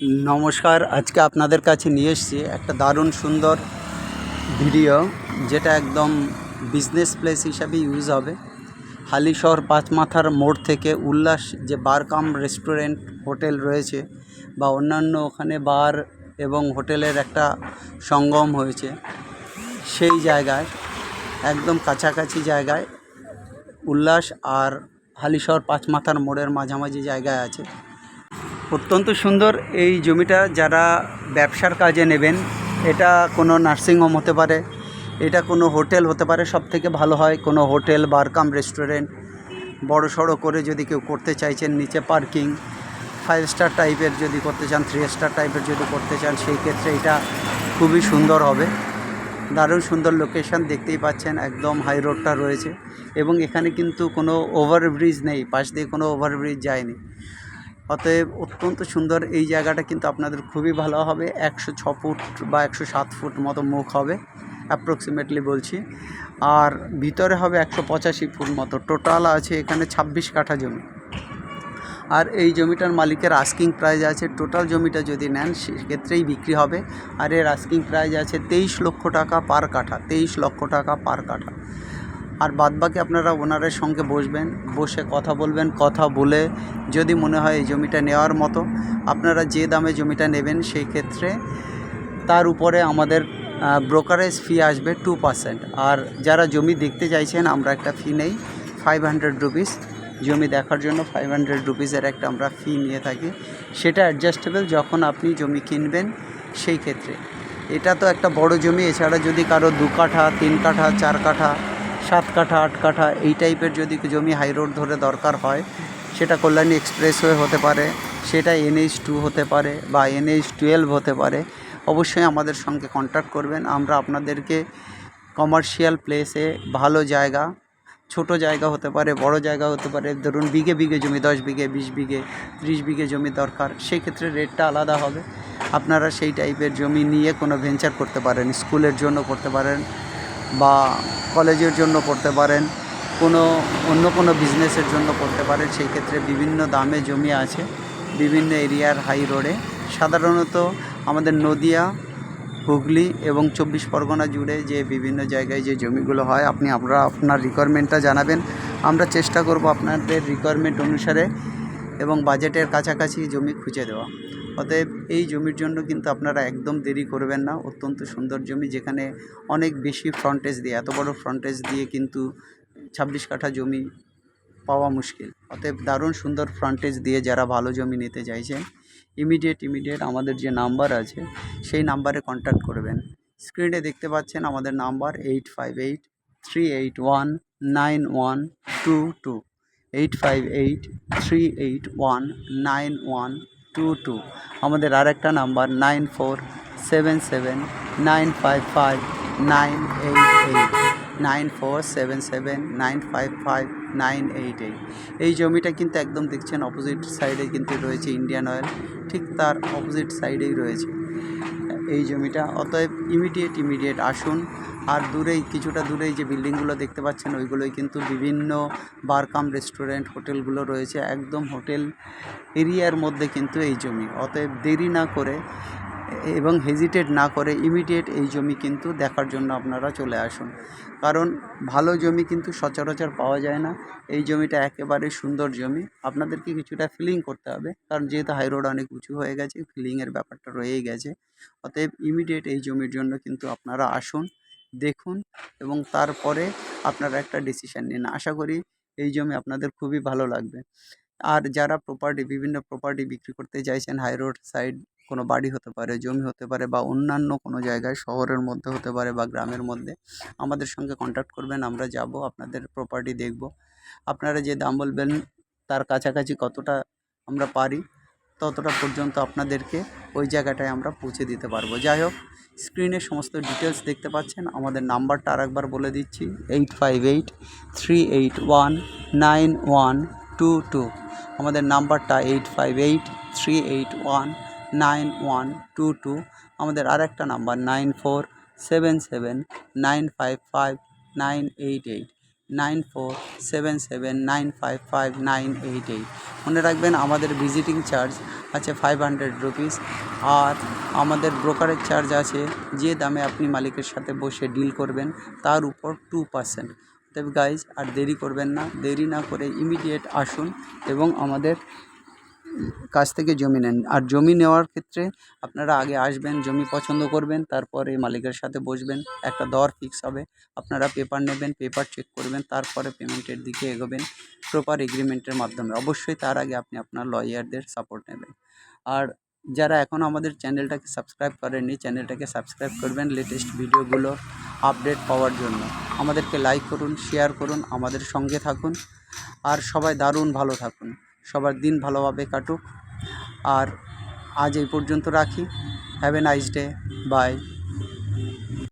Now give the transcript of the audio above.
নমস্কার, আজকে আপনাদের কাছে নিয়ে এসেছি একটা দারুণ সুন্দর ভিডিও, যেটা একদম বিজনেস প্লেস হিসাবে ইউজ হবে। হালিশহর পাঁচমাথার মোড় থেকে উল্লাস যে বার কাম রেস্টুরেন্ট হোটেল রয়েছে বা অন্যান্য ওখানে বার এবং হোটেলের একটা সঙ্গম হয়েছে। সেই জায়গায়, একদম কাছাকাছি জায়গায় উল্লাস আর হালিশহর পাঁচমাথার মোড়ের মাঝামাঝি জায়গায় আছে। অত্যন্ত সুন্দর এই জমিটা যারা ব্যবসার কাজে নেবেন, এটা কোনো নার্সিংহোম হতে পারে, এটা কোনো হোটেল হতে পারে সব থেকে ভালো হয় কোনো হোটেল, বারকাম রেস্টুরেন্ট, বড় সড়ো করে যদি কেউ করতে চাইছেন, নিচে পার্কিং ফাইভ স্টার টাইপের যদি করতে চান থ্রি স্টার টাইপের যদি করতে চান, সেই ক্ষেত্রে এটা খুবই সুন্দর হবে। দারুণ সুন্দর লোকেশন দেখতেই পাচ্ছেন, একদম হাই রোডটা রয়েছে এবং এখানে কিন্তু কোনো ওভারব্রিজ নেই, পাশ দিয়ে কোনো ওভারব্রিজ যায়নি। অতএব অত্যন্ত সুন্দর এই জায়গাটা কিন্তু আপনাদের খুবই ভালো হবে। একশো ছ ফুট বা একশো সাত ফুট মতো মুখ হবে অ্যাপ্রক্সিমেটলি বলছি। আর ভিতরে হবে একশো পঁচাশি ফুট মতো। টোটাল আছে এখানে ছাব্বিশ কাঠা জমি। আর এই জমিটার মালিকের আস্কিং প্রাইস আছে। টোটাল জমিটা যদি নেন, সেক্ষেত্রেই বিক্রি হবে। আর এর আস্কিং প্রাইস আছে তেইশ লক্ষ টাকা পার কাঠা, তেইশ লক্ষ টাকা পার কাঠা। আর বাদবাকি আপনারা ওনারের সঙ্গে বসবেন, বসে কথা বলবেন, কথা বলে যদি মনে হয় এই জমিটা নেওয়ার মতো, আপনারা যে দামে জমিটা নেবেন সেই ক্ষেত্রে তার উপরে আমাদের ব্রোকারেজ ফি আসবে টু পার্সেন্ট আর যারা জমি দেখতে চাইছেন, আমরা একটা ফি নেই ফাইভ হান্ড্রেড রুপিস জমি দেখার জন্য ফাইভ হান্ড্রেড রুপিসের একটা আমরা ফি নিয়ে থাকি। সেটা অ্যাডজাস্টেবল যখন আপনি জমি কিনবেন সেই ক্ষেত্রে। এটা তো একটা বড় জমি, এছাড়া যদি কারও দু কাঠা, তিন কাঠা, চার কাঠা সাত কাঠা, আট কাঠা এই টাইপের যদি জমি হাই রোড ধরে দরকার হয়, সেটা কল্যাণী এক্সপ্রেসওয়ে হতে পারে, সেটা এনএইচ টু হতে পারে বা এনএইচ টুয়েলভ হতে পারে, অবশ্যই আমাদের সঙ্গে কন্ট্যাক্ট করবেন। আমরা আপনাদেরকে কমার্শিয়াল প্লেসে ভালো জায়গা, ছোট জায়গা হতে পারে, বড় জায়গা হতে পারে, ধরুন বিঘে বিঘে জমি, দশ বিঘে, বিশ বিঘে, ত্রিশ বিঘে জমি দরকার সেই ক্ষেত্রে রেটটা আলাদা হবে। আপনারা সেই টাইপের জমি নিয়ে কোনো ভেঞ্চার করতে পারেন স্কুলের জন্য করতে পারেন বা কলেজের জন্য করতে পারেন, কোনো অন্য কোনো বিজনেসের জন্য করতে পারেন, সেই ক্ষেত্রে বিভিন্ন দামে জমি আছে, বিভিন্ন এরিয়ার হাই রোডে। সাধারণত আমাদের নদিয়া, হুগলি এবং চব্বিশ পরগনা জুড়ে যে বিভিন্ন জায়গায় যে জমিগুলো হয়, আপনি আপনারা আপনার রিকোয়ারমেন্টটা জানাবেন। আমরা চেষ্টা করব আপনাদের রিকোয়ারমেন্ট অনুসারে এবং বাজেটের কাছাকাছি জমি খুঁজে দেওয়া। অতএব এই জমির জন্য কিন্তু আপনারা একদম দেরি করবেন না। অত্যন্ত সুন্দর জমি যেখানে অনেক বেশি ফ্রন্টেজ দিয়ে, এত বড় ফ্রন্টেজ দিয়ে কিন্তু ছাব্বিশ কাঠা জমি পাওয়া মুশকিল। অতএব দারুণ সুন্দর ফ্রন্টেজ দিয়ে যারা ভালো জমি নিতে চাইছেন ইমিডিয়েট ইমিডিয়েট আমাদের যে নাম্বার আছে, সেই নাম্বারে কন্ট্যাক্ট করবেন। স্ক্রিনে দেখতে পাচ্ছেন আমাদের number eight five eight three eight one nine one two two eight five eight three eight one nine one two two আমাদের আরেকটা number nine four seven seven nine five five nine eight eight nine four seven seven nine five five nine eight eight এই জমিটা কিন্তু একদম দেখছেন opposite সাইডে কিন্তু রয়েছে ইন্ডিয়ান অয়েল ঠিক তার অপোজিট সাইডেই রয়েছে। এই জমিটা। অতএব ইমিডিয়েট ইমিডিয়েট আসুন। আর দূরেই, কিছুটা দূরেই যে বিল্ডিংগুলো দেখতে পাচ্ছেন, ওইগুলোই কিন্তু বিভিন্ন বারকাম রেস্টুরেন্ট হোটেলগুলো রয়েছে। একদম হোটেল এরিয়ার মধ্যে কিন্তু এই জমি। অতএব দেরি না করে এবং হেজিটেট না করে ইমিডিয়েট এই জমি কিন্তু দেখার জন্য আপনারা চলে আসুন। কারণ ভালো জমি কিন্তু সচরাচর পাওয়া যায় না। এই জমিটা একেবারে সুন্দর জমি। আপনাদেরকে কিছুটা ফিলিং করতে হবে। কারণ যেহেতু হাইরোড অনেক উঁচু হয়ে গেছে ফিলিংয়ের ব্যাপারটা রয়েই গেছে। অতএব ইমিডিয়েট এই জমির জন্য কিন্তু আপনারা আসুন, দেখুন এবং তারপরে আপনারা একটা ডিসিশান নিন। আশা করি এই জমি আপনাদের খুবই ভালো লাগবে। আর যারা প্রপার্টি বিভিন্ন প্রপার্টি বিক্রি করতে চাইছেন হাই রোড সাইড কোনো বাড়ি হতে পারে, জমি হতে পারে বা অন্যান্য কোনো জায়গায় শহরের মধ্যে হতে পারে বা গ্রামের মধ্যে, আমাদের সঙ্গে কন্ট্যাক্ট করবেন, আমরা যাব, আপনাদের প্রপার্টি দেখব। আপনারা যে দাম বলবেন, তার কাছাকাছি কতটা আমরা পারি, ততটা পর্যন্ত আপনাদেরকে ওই জায়গাটায় আমরা পৌঁছে দিতে পারব। যাই হোক স্ক্রিনে সমস্ত ডিটেলস দেখতে পাচ্ছেন, আমাদের নাম্বারটা আরেকবার বলে দিচ্ছি eight five eight three eight one nine one two two আমাদের নাম্বারটা eight five eight three eight one nine one two two আমাদের আরেকটা number nine four seven seven nine five five nine eight eight nine four seven seven nine five five nine eight eight মনে রাখবেন আমাদের visiting charge আছে five hundred rupees আর আমাদের ব্রোকারের charge আছে যে দামে আপনি মালিকের সাথে বসে ডিল করবেন তার উপর টু পার্সেন্ট তবে গাইজ আর দেরি করবেন না, দেরি না করে ইমিডিয়েট আসুন এবং আমাদের কাছ থেকে জমি নেন। আর জমি নেওয়ার ক্ষেত্রে আপনারা আগে আসবেন, জমি পছন্দ করবেন, তারপরে মালিকের সাথে বসবেন, একটা দর ফিক্স হবে, আপনারা পেপার নেবেন পেপার চেক করবেন, তারপরে পেমেন্টের দিকে এগোবেন প্রপার এগ্রিমেন্টের মাধ্যমে। অবশ্যই তার আগে আপনি আপনার লয়ারদের সাপোর্ট নেবেন। আর যারা এখন আমাদের চ্যানেলটাকে সাবস্ক্রাইব করেননি চ্যানেলটাকে সাবস্ক্রাইব করবেন লেটেস্ট ভিডিওগুলো আপডেট পাওয়ার জন্য। আমাদেরকে লাইক করুন শেয়ার করুন, আমাদের সঙ্গে থাকুন। আর সবাই দারুণ ভালো থাকুন। সবার দিন ভালোভাবে কাটুক। আর আজ এই পর্যন্ত রাখি। Have a nice day bye